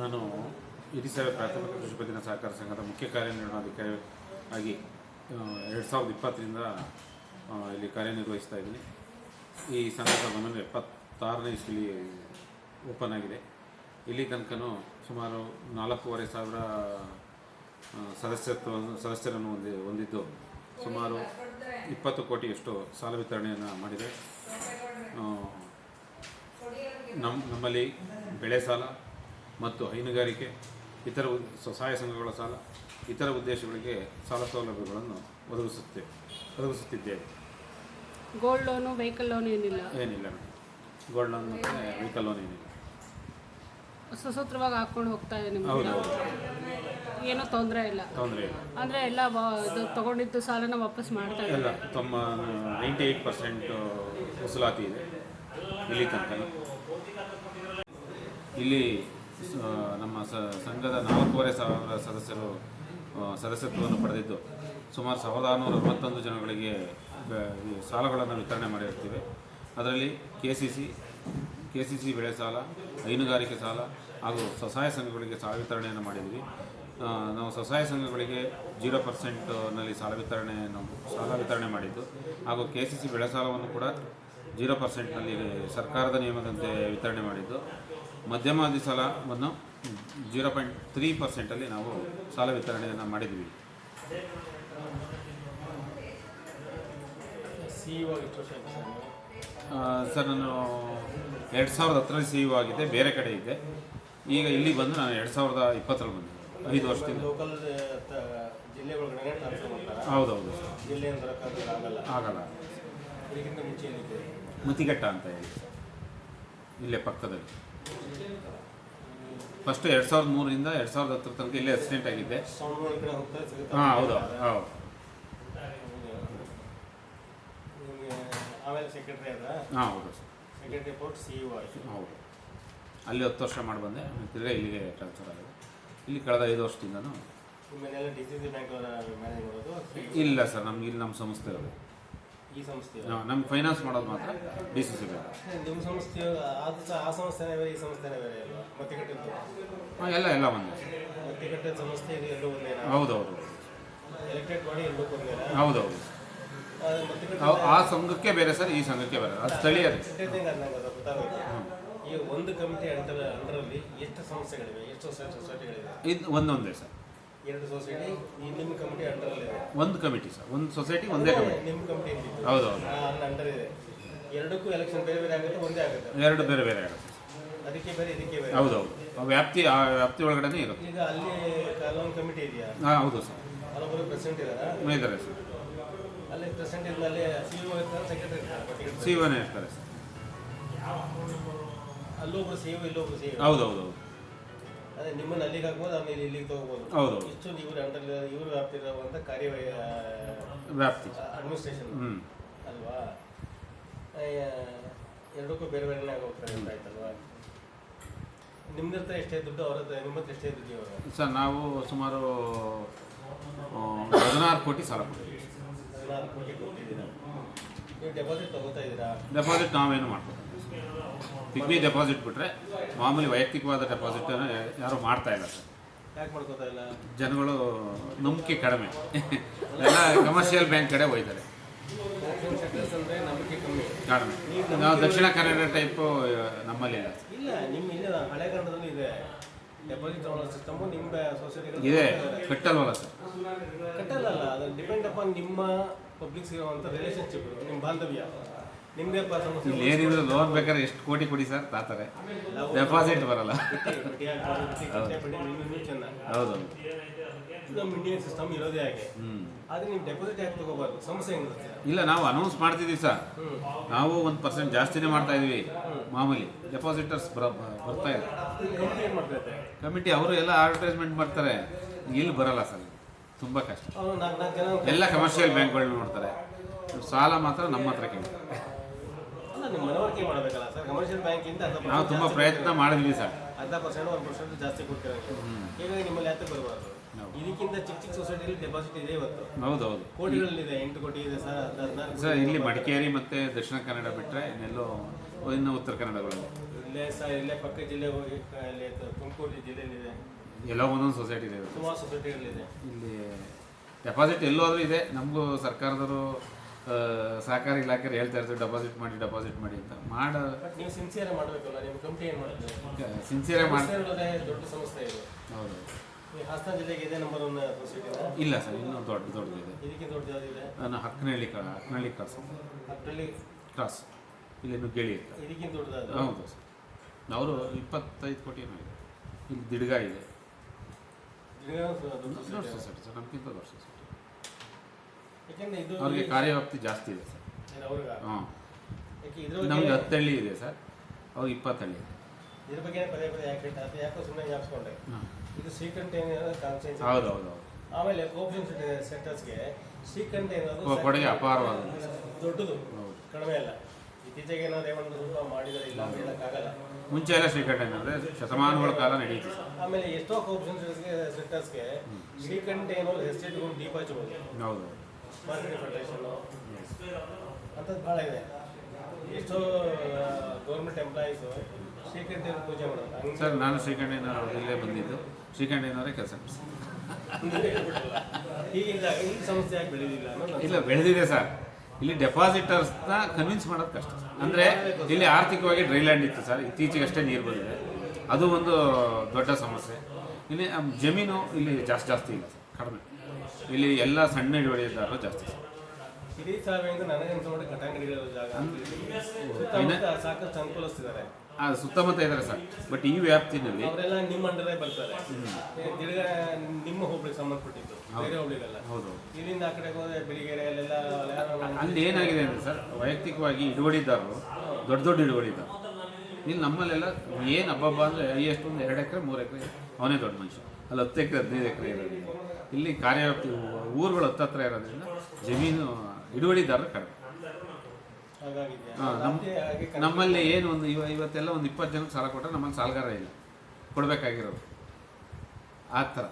ನಾನು ಹಿರಿಸೇವೆ ಪ್ರಾಥಮಿಕ ಕೃಷಿ ಪತ್ತಿನ ಸಹಕಾರ ಸಂಘದ ಮುಖ್ಯ ಕಾರ್ಯನಿರ್ವಹಣಾಧಿಕಾರಿ ಆಗಿ ಎರಡು ಸಾವಿರದ ಇಪ್ಪತ್ತರಿಂದ ಇಲ್ಲಿ ಕಾರ್ಯನಿರ್ವಹಿಸ್ತಾ ಇದ್ದೀನಿ. ಈ ಸಂಘದ ಒಂಬೈನೂರ ಎಪ್ಪತ್ತಾರನೇ ಇಸ್ವಿಲಿ ಓಪನ್ ಆಗಿದೆ. ಇಲ್ಲಿ ತನಕನೂ ಸುಮಾರು ನಾಲ್ಕೂವರೆ ಸಾವಿರ ಸದಸ್ಯತ್ವ, ಸದಸ್ಯರನ್ನು ಹೊಂದಿ, ಹೊಂದಿದ್ದು ಸುಮಾರು ಇಪ್ಪತ್ತು ಕೋಟಿಯಷ್ಟು ಸಾಲ ವಿತರಣೆಯನ್ನು ಮಾಡಿದೆ. ನಮ್ಮ ನಮ್ಮಲ್ಲಿ ಬೆಳೆ ಸಾಲ ಮತ್ತು ಹೈನುಗಾರಿಕೆ ಇತರ ಸ್ವಸಹಾಯ ಸಂಘಗಳ ಸಾಲ ಇತರ ಉದ್ದೇಶಗಳಿಗೆ ಸಾಲ ಸೌಲಭ್ಯಗಳನ್ನು ಒದಗಿಸುತ್ತೆ ಒದಗಿಸುತ್ತಿದ್ದೇವೆ. ಗೋಲ್ಡ್ ಲೋನು ವೆಹಿಕಲ್ ಲೋನ್ ಏನಿಲ್ಲ? ಏನಿಲ್ಲ ಗೋಲ್ಡ್ ಲೋನ್ ಮತ್ತು ವೆಹಿಕಲ್ ಲೋನ್ ಏನಿಲ್ಲ. ಸುಸೂತ್ರವಾಗಿ ಹಾಕೊಂಡು ಹೋಗ್ತಾ ಇದೆ ನಿಮ್ಗೆ? ಹೌದು ಏನೂ ತೊಂದರೆ ಇಲ್ಲ? ತೊಂದರೆ ಇಲ್ಲ. ಅಂದರೆ ಎಲ್ಲ ವಾ- ಇದು ತಗೊಂಡಿದ್ದು ಸಾಲನ ವಾಪಸ್ ಮಾಡ್ತಾ ಎಲ್ಲ ಇದ್ದಾರೆ? ತಮ್ಮ ನೈಂಟಿ ಏಯ್ಟ್ ಪರ್ಸೆಂಟ್ ವಸೂಲಾತಿ ಇದೆ ಇಲ್ಲಿ ತನಕ ಇಲ್ಲಿ ನಮ್ಮ ಸಂಘದ ನಾಲ್ಕೂವರೆ ಸಾವಿರ ಸದಸ್ಯರು ಸದಸ್ಯತ್ವವನ್ನು ಪಡೆದಿದ್ದು. ಸುಮಾರು ಸಾವಿರದ ಆರುನೂರ ಅರವತ್ತೊಂದು ಜನಗಳಿಗೆ ಸಾಲಗಳನ್ನು ವಿತರಣೆ ಮಾಡಿರ್ತೀವಿ. ಅದರಲ್ಲಿ K C C K C C ಬೆಳೆ ಸಾಲ, ಹೈನುಗಾರಿಕೆ ಸಾಲ ಹಾಗೂ ಸ್ವಸಹಾಯ ಸಂಘಗಳಿಗೆ ಸಾಲ ವಿತರಣೆಯನ್ನು ಮಾಡಿದ್ವಿ. ನಾವು ಸ್ವಸಹಾಯ ಸಂಘಗಳಿಗೆ ಜೀರೋ ಪರ್ಸೆಂಟ್ನಲ್ಲಿ ಸಾಲ ವಿತರಣೆಯನ್ನು, ಸಾಲ ವಿತರಣೆ ಮಾಡಿದ್ದು. ಹಾಗೂ ಕೆ ಸಿ ಸಿ ಬೆಳೆ ಸಾಲವನ್ನು ಕೂಡ ಜೀರೋ ಪರ್ಸೆಂಟ್ನಲ್ಲಿ ಸರ್ಕಾರದ ನಿಯಮದಂತೆ ವಿತರಣೆ ಮಾಡಿದ್ದು. ಮಧ್ಯಮಾವಧಿ ಸಾಲವನ್ನು ಜೀರೋ ಪಾಯಿಂಟ್ ತ್ರೀ ಪರ್ಸೆಂಟಲ್ಲಿ ನಾವು ಸಾಲ ವಿತರಣೆಯನ್ನು ಮಾಡಿದ್ವಿ. ಆಯ್ತು ಸರ್? ನಾನು ಎರಡು ಸಾವಿರದ ಹತ್ತರಲ್ಲಿ ಸಿ ಯು ಆಗಿದ್ದೆ ಬೇರೆ ಕಡೆ ಇದ್ದೆ. ಈಗ ಇಲ್ಲಿ ಬಂದು ನಾನು ಎರಡು ಸಾವಿರದ ಇಪ್ಪತ್ತರಲ್ಲಿ ಬಂದೆ. ಐದು ವರ್ಷದಿಂದ. ಹೌದೌದು. ಆಗಲ್ಲ? ಮುತಿಘಟ್ಟ ಅಂತ ಹೇಳಿ. ಇಲ್ಲೇ ಪಕ್ಕದಲ್ಲಿ. ಫಸ್ಟ್ ಎರಡು ಸಾವಿರದ ಮೂರರಿಂದ ಎರಡು ಸಾವಿರದ ಹತ್ತರ ತನಕ ಇಲ್ಲೇ ಆಕ್ಸಿಡೆಂಟ್ ಆಗಿದ್ದೆ ಹಾಂ ಹೌದು ಹೌದು. ನಿಮಗೆ ಆಮೇಲೆ ಸೆಕ್ರೆಟರಿ ಅದ ಹಾಂ ಹೌದು. ಸರ್ ಸೆಕ್ರೆಟರಿ ಪೋಸ್ಟ್ ಸಿ ಹೌದು. ಅಲ್ಲಿ ಹತ್ತು ವರ್ಷ ಮಾಡಿ ಬಂದೆ. ತಿರ್ಗಾ ಇಲ್ಲಿಗೆ ಟ್ರಾನ್ಸ್ಫರ್ ಆಗಿದೆ. ಇಲ್ಲಿ ಕಳೆದ ಐದು ವರ್ಷದಿಂದನೂ. ಅವರ? ಇಲ್ಲ ಸರ್ ನಮ್ಗೆ ಇಲ್ಲಿ ನಮ್ಮ ಸಂಸ್ಥೆ ಇರೋದು. ಈ ಸಂಸ್ಥೆ ನಮ್ಗೆ ಫೈನಾನ್ಸ್ ಮಾಡೋದು ಮಾತ್ರ ಡಿ ಸಿ ಸಿ ಬ್ಯಾಂಕ್ ನಿಮ್ಮ ಸಂಸ್ಥೆ ಅದು ಆ ಸಂಸ್ಥೆನೇ ಬೇರೆ ಈ ಸಂಸ್ಥೆನೇ ಬೇರೆ ಅಲ್ವಾ? ಮತ್ತೆ ಕಟ್ಟಿದ್ದು ಹಾಂ ಎಲ್ಲ ಎಲ್ಲ ಒಂದೇ. ಮತ್ತೆ ಕಟ್ಟಿದ ಸಂಸ್ಥೆ ಇದು ಎಲ್ಲೂ ಒಂದೇ ಹೌದೌದು. ಎಲೆಕ್ಟೆಡ್ ಬಾಡಿ ಎಲ್ಲೂ ಒಂದೇ ಹೌದೌದು. ಮತ್ತೆ ಆ ಸಂಘಕ್ಕೆ ಬೇರೆ ಸರ್ ಈ ಸಂಘಕ್ಕೆ ಬೇರೆ. ಅದು ಸ್ಥಳೀಯ ಈ ಒಂದು ಕಮಿಟಿ ಅಂಡರ್ ಅಂಡರಲ್ಲಿ ಎಷ್ಟು ಸಂಸ್ಥೆಗಳಿವೆ? ಎಷ್ಟು ಸೊಸೈ- ಸೊಸೈಟಿಗಳಿವೆ ಇದು ಒಂದೊಂದೇ ಸರ್. ಎರಡು ಸೊಸೈಟಿ ನಿಮ್ಮ ಕಮಿಟಿ ಅಂಡರಲ್ಲಿದೆ ಒಂದು ಕಮಿಟಿ ಸರ್ ಒಂದು ಸೊಸೈಟಿ ಒಂದೇ ಕಮಿಟಿ ನಿಮ್ಮ ಕಮಿಟಿ ಹೌದೌದು. ಅಂಡರ್ ಇದೆ. ಎರಡಕ್ಕೂ ಎಲೆಕ್ಷನ್ ಬೇರೆ ಬೇರೆ ಆಗುತ್ತೆ ಒಂದೇ ಆಗುತ್ತೆ. ಎರಡು ಬೇರೆ ಬೇರೆ ಆಗುತ್ತೆ ಅದಕ್ಕೆ ಬೇರೆ ಇದಕ್ಕೆ ಬೇರೆ. ಹೌದೌದು. ಆ ವ್ಯಾಪ್ತಿ ಆ ವ್ಯಾಪ್ತಿ ಒಳಗಡೆನೇ ಇರುತ್ತೆ. ಈಗ ಅಲ್ಲಿ ಕೆಲವೊಂದು ಕಮಿಟಿ ಇದೆಯಾ? ಹಾಂ ಹೌದು ಸರ್ ಅಲ್ಲೊಬ್ಬರು ಪ್ರೆಸಿಡೆಂಟ್ ಇದ್ದಾರಾ? ಇದ್ದಾರೆ ಸರ್ ಅಲ್ಲಿ ಪ್ರೆಸಿಡೆಂಟ್ ಇದ್ಮೇಲೆ ಸಿ ಇ ಇರ್ತಾರೆ ಸೆಕ್ರೆಟರಿ ಇರ್ತಾರೆ ಸಿ ಒನೇ ಇರ್ತಾರೆ ಸರ್ ಅಲ್ಲೊಬ್ರು ಸಿ ಇ ಇಲ್ಲೊಬ್ರು ಸಿ ಹೌದೌದು ಅದೇ ನಿಮ್ಮನ್ನ ಅಲ್ಲಿಗೆ ಹಾಕ್ಬೋದು ಆಮೇಲೆ ಇಲ್ಲಿಗೆ ತಗೋಬೋದು. ಹೌದು. ಇಷ್ಟು ಇವ್ರ ಅಂಡರ್ ಇವ್ರ ವ್ಯಾಪ್ತಿ ಇರುವಂಥ ಕಾರ್ಯ ವ್ಯಾಪ್ತಿ. ಅಡ್ಮಿನಿಸ್ಟ್ರೇಷನ್ ಹ್ಞೂ ಅಲ್ವಾ? ಎರಡಕ್ಕೂ ಬೇರೆ ಬೇರೆನೇ ಹೋಗ್ತಾರೆ ಆಯ್ತಲ್ವಾ? ನಿಮ್ದು ಹತ್ರ ಎಷ್ಟೇ ದುಡ್ಡು ಅವ್ರ ಹತ್ರ ನಿಮ್ಮ ಹತ್ರ ಎಷ್ಟೇ ದುಡ್ಡು ಅವರು ಸರ್ ನಾವು ಸುಮಾರು ಹದಿನಾರು ಕೋಟಿ ಸಾಲ ಕೊಟ್ಟಿದ್ದೀವಿ. ಹದಿನಾರು ಕೋಟಿ ಕೊಟ್ಟಿದ್ದೀರಾ? ಡೆಪಾಸಿಟ್ ತಗೋತಾ ಇದ್ದೀರಾ? ಡೆಪಾಸಿಟ್ ನಾವೇನು ಮಾಡ್ತೀವಿ ಪಿಗ್ಮಿ ಡೆಪಾಸಿಟ್ ಬಿಟ್ಟರೆ ಮಾಮೂಲಿ ವೈಯಕ್ತಿಕವಾದ ಡೆಪಾಸಿಟ್ ಯಾರು ಮಾಡ್ತಾ ಇಲ್ಲ ಸರ್. ಯಾಕೆ ಮಾಡ್ಕೋತಾ ಇಲ್ಲ? ಜನಗಳು ನಂಬಿಕೆ ಕಡಿಮೆ. ಎಲ್ಲ ಕಮರ್ಷಿಯಲ್ ಬ್ಯಾಂಕ್ ಕಡೆ ಹೋಯ್ತಾರೆ ಕಡಿಮೆ. ನಾವು ದಕ್ಷಿಣ ಕನ್ನಡ ಟೈಪು ನಮ್ಮಲ್ಲಿ ಇಲ್ಲ. ಇಲ್ಲ ನಿಮ್ಮ ಇಲ್ಲ ಹಳೆ ಕನ್ನಡದಲ್ಲಿ ಇದೆ. ಡೆಪಾಸಿಟ್ ತಗೊಳ್ಳೋ ಸಿಸ್ಟಮು ನಿಮ್ಮ ಸೊಸೈಟಿಗಳು ಇದೆ. ಕಟ್ಟಲ್ವಲ್ಲ ಸರ್. ಕಟ್ಟಲ್ಲ ಅದು ಡಿಪೆಂಡ್ ಅಪಾನ್ ನಿಮ್ಮ ಪಬ್ಲಿಕ್ಸ್ ಇರುವಂಥ ರಿಲೇಶನ್ಶಿಪ್ ನಿಮ್ಮ ಬಾಂಧವ್ಯ ನಿಮ್ದೇ ಸಮಸ್ಯೆ ಏನಿದ್ರು ಲೋನ್ ಬೇಕಾದ್ರೆ ಎಷ್ಟು ಕೋಟಿ ಕೊಡಿ ಸರ್ ತಾತಾರೆ ಡೆಪಾಸಿಟ್ ಬರಲ್ಲ ಹೌದು ನಿಮ್ಮ ಇಂಡಿಯನ್ ಸಿಸ್ಟಮ್ ಇರೋದೇ ಹಾಗೆ ಆದರೆ ನೀವು ಡೆಪಾಸಿಟ್ ಯಾಕೆ ತಗೋಬಾರ್ದು ಸಮಸ್ಯೆ ಹೆಂಗಿರುತ್ತೆ ಇಲ್ಲ ನಾವು ಅನೌನ್ಸ್ ಮಾಡ್ತಿದ್ದೀವಿ ಸರ್ ನಾವು ಒಂದು ಪರ್ಸೆಂಟ್ ಜಾಸ್ತಿನೇ ಮಾಡ್ತಾ ಇದೀವಿ ಮಾಮೂಲಿ ಡೆಪಾಸಿಟರ್ಸ್ ಬರ ಬರ್ತಾ ಇಲ್ಲ ಕಮಿಟಿ ಅವರು ಎಲ್ಲ ಅಡ್ವರ್ಟೈಸ್ಮೆಂಟ್ ಮಾಡ್ತಾರೆ ಇಲ್ಲಿ ಬರಲ್ಲ ಸರ್ ತುಂಬ ಕಷ್ಟ. ಅವನು ನಾಲ್ಕು ನಾಲ್ಕು ಜನ ಎಲ್ಲ ಕಮರ್ಷಿಯಲ್ ಬ್ಯಾಂಕ್ಗಳು ನೋಡ್ತಾರೆ. ಸಾಲ ಮಾತ್ರ ನಮ್ಮ ಹತ್ರ ಕೇಳ್ತಾರೆ. ನಾವು ತುಂಬ ಪ್ರಯತ್ನ ಮಾಡಿದ್ವಿ ಸರ್. ಹೌದೌದು. ಸರ್ ಇಲ್ಲಿ ಮಡಿಕೇರಿ ಮತ್ತೆ ದಕ್ಷಿಣ ಕನ್ನಡ ಬಿಟ್ಟರೆ ಇನ್ನೆಲ್ಲೋ ಇನ್ನು ಉತ್ತರ ಕನ್ನಡಗಳಲ್ಲಿ. ಇಲ್ಲೇ ಸರ್ ಇಲ್ಲೇ ಪಕ್ಕ ಜಿಲ್ಲೆ ಹೋಗಿ ತುಮಕೂರು ಜಿಲ್ಲೆಯಲ್ಲಿದೆ. ಎಲ್ಲ ಒಂದೊಂದು ಸೊಸೈಟಿ ಇದೆ ಸುಮಾರು ಸೊಸೈಟಿಗಳಿದೆ ಇಲ್ಲಿ ಡೆಪಾಸಿಟ್ ಎಲ್ಲೋದ್ರೂ ಇದೆ. ನಮಗೂ ಸರ್ಕಾರದವರು ಆ, ಸಹಕಾರಿ ಇಲಾಖೆ ಹೇಳ್ತಾ ಇರ್ತಾರೆ ಡೆಪಾಸಿಟ್ ಮಾಡಿ ಡೆಪಾಸಿಟ್ ಮಾಡಿ ಅಂತ. ಮಾಡ ಬಟ್ ನೀವು ಸಿನ್ಸಿಯರ್ ಮಾಡಬೇಕಲ್ಲ ನಿಮ್ಮ ಕಂಪ್ನಿ ಏನು ಮಾಡುತ್ತೆ ಸಿನ್ಸಿಯರೇ ಮಾಡಿ ಸಂಸ್ಥೆ ಅನ್ನೋದೇ ದೊಡ್ಡ ಸಂಸ್ಥೆ ಇದು. ಹೌದು. ಈ ಹಾಸನ ಜಿಲ್ಲೆಗೆ ಇದೇ ನಂಬರ್ ಒನ್ ಸೊಸೈಟಿ ಇಲ್ಲ ಸರ್ ಇನ್ನೂ ದೊಡ್ಡ ದೊಡ್ಡದಿದೆ. ಇದಕ್ಕಿಂತ ದೊಡ್ಡದು ಯಾವುದಿದೆ? ನಾನು ಹಕ್ಕನಹಳ್ಳಿ ಕ್ರಾ ಹಕ್ಕನಹಳ್ಳಿ ಕ್ರಾಸ್ ಅದರಲ್ಲಿ ಕ್ರಾಸ್ ಇಲ್ಲಿ ಗೆಳಿ ಅಂತ ಇದಕ್ಕಿಂತ ದೊಡ್ಡದಾದ? ಹೌದು ಸರ್. ಅವರು ಇಪ್ಪತ್ತೈದು ಕೋಟಿ ಏನೋ ಇದೆ. ಇಲ್ಲಿ ದಿಡ್ಗ ಇದೆ. ದೊಡ್ಡ. ಸೊಸೈಟಿ ಸರ್ ನಮ್ಗಿಂತ ದೊಡ್ಡ ಸೊಸೈಟಿ ಯಾಕೆಂದ್ರೆ ಇದು ಅವ್ರಿಗೆ ಕಾರ್ಯವ್ಯಾಪ್ತಿ ಜಾಸ್ತಿ ಇದೆ ಸರ್. ಏನು ಅವ್ರಿಗ? ಹಾಂ. ಯಾಕೆ ಇದ್ರ ನಮ್ಗೆ ಹತ್ತು ಹಳ್ಳಿ ಇದೆ ಸರ್. ಅವ್ರಿಗೆ ಇಪ್ಪತ್ತು ಹಳ್ಳಿ ಇದೆ. ಇದ್ರ ಬಗ್ಗೆ ಪದೇ ಪದೇ ಯಾಕೆ ಅದು ಯಾಕೋ ಸುಮ್ಮನೆ ಜ್ಞಾಪಿಸ್ಕೊಂಡೆ ಇದು ಶ್ರೀಕಂಠ ಏನಾದ್ರು ಕಾನ್ಸೆನ್ಸ್ ಹೌದು ಹೌದು ಹೌದು. ಆಮೇಲೆ ಓಪನ್ ಸೆಂಟರ್ಸ್ಗೆ ಶ್ರೀಕಂಠ ಏನಾದ್ರು ಕೊ- ಕೊಡುಗೆ ಅಪಾರವಾದ. ದೊಡ್ಡದು ಕಡಿಮೆ ಇಲ್ಲ ಇತ್ತೀಚೆಗೆ ಏನಾದ್ರು ಒಂದು ಸ್ವಲ್ಪ ಮಾಡಿದರೆ ಇಲ್ಲ ಹೇಳಕ್ಕಾಗಲ್ಲ. ಮುಂಚೆ ಎಲ್ಲ ಶ್ರೀಕಂಠ ಏನಂದ್ರೆ ಶತಮಾನಗಳ ಕಾಲ ನಡೆಯುತ್ತೆ ಆಮೇಲೆ ಎಷ್ಟೋ ಕೋಪರೇಷನ್ ಸೆಟ್ಟರ್ಸ್ಗೆ ಶ್ರೀಕಂಠ ಏನೋ ಎಸ್ಟೇಟ್ಗಳು ಡೀಪ್ ಹಚ್ಬೋದು ಹೌದು. ಅಂಥದ್ದು ಭಾಳ ಇದೆ. ಎಷ್ಟೋ ಗೌರ್ಮೆಂಟ್ ಎಂಪ್ಲಾಯೀಸು ಶ್ರೀಕಂಠನ ಪೂಜೆ ಮಾಡೋದು. ಸರ್ ನಾನು ಶ್ರೀಕಂಠ ಇಲ್ಲೇ ಬಂದಿದ್ದು. ಶ್ರೀಕಂಠೇನವರೇ ಕೆಲಸ. ಈಗಿಲ್ಲ ಈ ಸಮಸ್ಯೆ ಯಾಕೆ ಬೆಳೆದಿಲ್ಲ ಇಲ್ಲ ಬೆಳೆದಿದೆ ಸರ್. ಇಲ್ಲಿ ಡೆಪಾಸಿಟರ್ಸ್ನ ಕನ್ವಿನ್ಸ್ ಮಾಡೋದು ಕಷ್ಟ. ಅಂದರೆ ಇಲ್ಲಿ ಆರ್ಥಿಕವಾಗಿ ಡ್ರೈಲ್ಯಾಂಡ್ ಇತ್ತು ಸರ್. ಇತ್ತೀಚೆಗಷ್ಟೇ ನೀರು ಬಂದಿದೆ. ಅದು ಒಂದು ದೊಡ್ಡ ಸಮಸ್ಯೆ. ಇಲ್ಲಿ ಜಮೀನು ಇಲ್ಲಿ ಜಾಸ್ತಿ ಜಾಸ್ತಿ ಇಲ್ಲ ಸರ್. ಕಡಿಮೆ. ಇಲ್ಲಿ ಎಲ್ಲ ಸಣ್ಣ ಹಿಡುವಳಿದಾರರು ಜಾಸ್ತಿ ಸರ್. ಇಡೀ ಜಾಗ ಸುತ್ತಮುತ್ತ ಸಾಕಷ್ಟು ಅನುಕೂಲಿಸ್ತಿದ್ದಾರೆ ಆ ಸುತ್ತಮುತ್ತ ಇದ್ದಾರೆ ಸರ್. ಬಟ್ ಈ ವ್ಯಾಪ್ತಿನಲ್ಲಿ ಅವರೆಲ್ಲ ನಿಮ್ಮ ಅಂಡರೇ ಬರ್ತಾರೆ. ನಿಮ್ಮ ಹೋಬಳಿಗೆ ಸಂಬಂಧಪಟ್ಟಿದ್ದು. ಬೇರೆ ಹೋಬಳಿಗಲ್ಲ. ಹೌದು. ಇಲ್ಲಿಂದ ಆ ಕಡೆ ಹೋದ್ರೆ ಬಿಳಿಗೆರೆ ಅಲ್ಲೆಲ್ಲ ಅಲ್ಲಿ ಏನಾಗಿದೆ ಅಂದರೆ ಸರ್ ವೈಯಕ್ತಿಕವಾಗಿ ಹಿಡುವಳಿದಾರರು ದೊಡ್ಡ ದೊಡ್ಡ ಹಿಡುವಳಿದಾರರು. ಇಲ್ಲಿ ನಮ್ಮಲ್ಲೆಲ್ಲ ಏನು ಹಬ್ಬಬ್ಬ ಅಂದರೆ ಎಷ್ಟು ಒಂದು ಎರಡು ಎಕರೆ ಮೂರು ಎಕರೆ ಅವನೇ ದೊಡ್ಡ ಮನುಷ್ಯ. ಅಲ್ಲಿ ಹತ್ತು ಎಕರೆ ಹದಿನೈದು ಎಕರೆ ಇರೋದ್ರಿಂದ. ಇಲ್ಲಿ ಕಾರ್ಯವ್ಯಾಪ್ತಿ ಊರುಗಳು ಹತ್ತತ್ರ ಇರೋದ್ರಿಂದ ಜಮೀನು ಹಿಡುವಳಿದಾರರು ಕಡಿಮೆ. ನಮ್ಮ- ನಮ್ಮಲ್ಲಿ ಏನು ಒಂದು ಇವ ಇವತ್ತೆಲ್ಲ ಒಂದು ಇಪ್ಪತ್ತು ಜನಕ್ಕೆ ಸಾಲ ಕೊಟ್ಟರೆ ನಮ್ಮಲ್ಲಿ ಸಾಲಗಾರ ಇಲ್ಲ. ಕೊಡಬೇಕಾಗಿರೋದು. ಆ ಥರ.